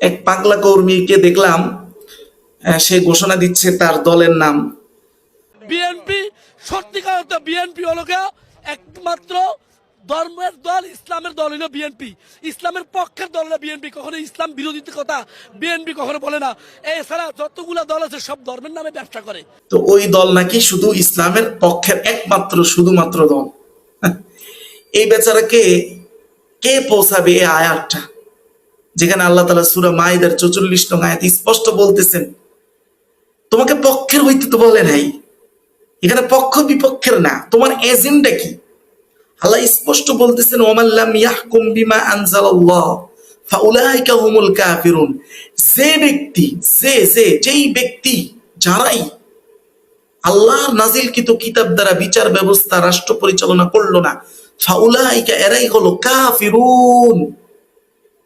এক পাগলা কর্মীকে দেখলাম সে ঘোষণা দিচ্ছে তার দলের নাম। বিএনপি সত্যিকার অর্থে বিএনপি হলো গিয়া একমাত্র ধর্মের দল ইসলামের দল হলো বিএনপি ইসলামের পক্ষের দল হলো বিএনপি কখনো ইসলাম বিরোধী কথা বিএনপি কখনো বলে না। এছাড়া যতগুলা দল আছে সব ধর্মের নামে ব্যবসা করে। তো ওই দল নাকি শুধু ইসলামের পক্ষের একমাত্র শুধুমাত্র দল? এই বেচারাকে কে পৌঁছাবে এই আয়াতটা? যেখানে আল্লাহ তালা সুরা মাইদার চৌচল্লিশ নং আয়াত স্পষ্ট বলতেছেন, তোমাকে পক্ষের হইতে তো বলে নাই। এখানে পক্ষ বিপক্ষের না, তোমার এজেন্ডা কি? আল্লাহ স্পষ্ট বলতেছেন ওমাল্লাম বিমা যে ব্যক্তি, যে যে, যেই ব্যক্তি, যারাই আল্লাহর কিতাব দ্বারা বিচার ব্যবস্থা, রাষ্ট্র পরিচালনা করল না, ফাউলাইকা এরাই হলো কাফিরুন।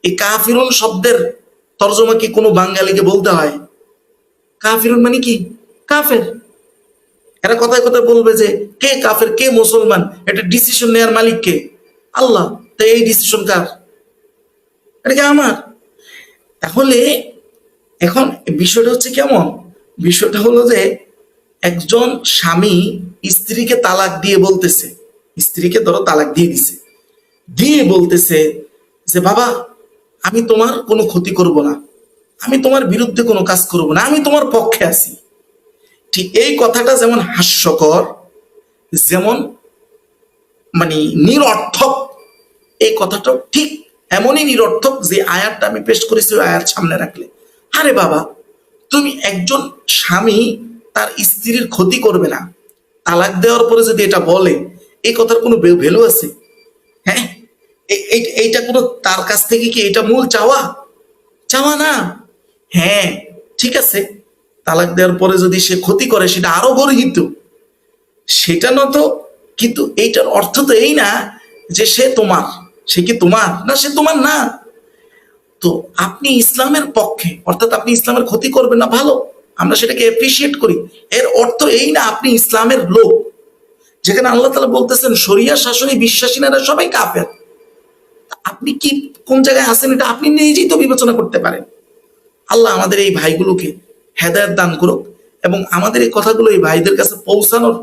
এই কাফিরুন শব্দের তর্জমা কি কোনো বাঙালিকে বলতে হয়? কাফিরুন মানে কি? কাফের। এরা কথায় কথায় বলবে যে, কে কাফের, কে মুসলমান? এটা ডিসিশন নেওয়ার মালিক কে? আল্লাহ। তাই এই ডিসিশন কার? এটা কি আমার? তাহলে এখন বিষয়টা হচ্ছে কেমন? বিষয়টা হলো যে, একজন স্বামী স্ত্রীকে তালাক দিয়ে বলতেছে। স্ত্রীকে ধরো তালাক দিয়ে দিছে। দিয়ে বলতেছে যে, বাবা আমি তোমার কোনো ক্ষতি করব না। আমি তোমার বিরুদ্ধে কোনো কাজ করব না। আমি তোমার পক্ষে আছি। ঠিক এই কথাটা যেমন হাস্যকর, যেমন মানে নিরর্থক, এই কথাটাও ঠিক এমনই নিরর্থক যে আয়াতটা আমি পেশ করেছি, ওই আয়াত সামনে রাখলে। আরে বাবা, তুমি একজন স্বামী, তার স্ত্রীর ক্ষতি করবে না। তালাক দেওয়ার পরে যদি এটা বলে, এই কথার কোনো ভ্যালু আছে? হ্যাঁ? এইটা কোনো তার কাছ থেকে কি এটা মূল চাওয়া? চাওয়া না। হ্যাঁ ঠিক আছে। তালাক দেওয়ার পরে যদি সে ক্ষতি করে, সেটা আরও গর্হিত। সেটা না তো, কিন্তু এইটার অর্থ তো এই না যে সে তোমার। সে কি তোমার? না, সে তোমার না। তো আপনি ইসলামের পক্ষে, অর্থাৎ আপনি ইসলামের ক্ষতি করবেন না, ভালো। আমরা সেটাকে অ্যাপ্রিসিয়েট করি। এর অর্থ এই না, আপনি ইসলামের লোক। যেখানে আল্লাহ তালা বলতেছেন, শরিয়া শাসনে বিশ্বাসীনারা সবাই কাফের। আপনি কি কোন জায়গায় আছেন এটা আপনি নিজেই তো বিবেচনা করতে পারেন। আল্লাহ আমাদের এই ভাইগুলোকে হেদায়ত দান করুক এবং আমাদের এই কথাগুলো এই ভাইদের কাছে পৌঁছানোর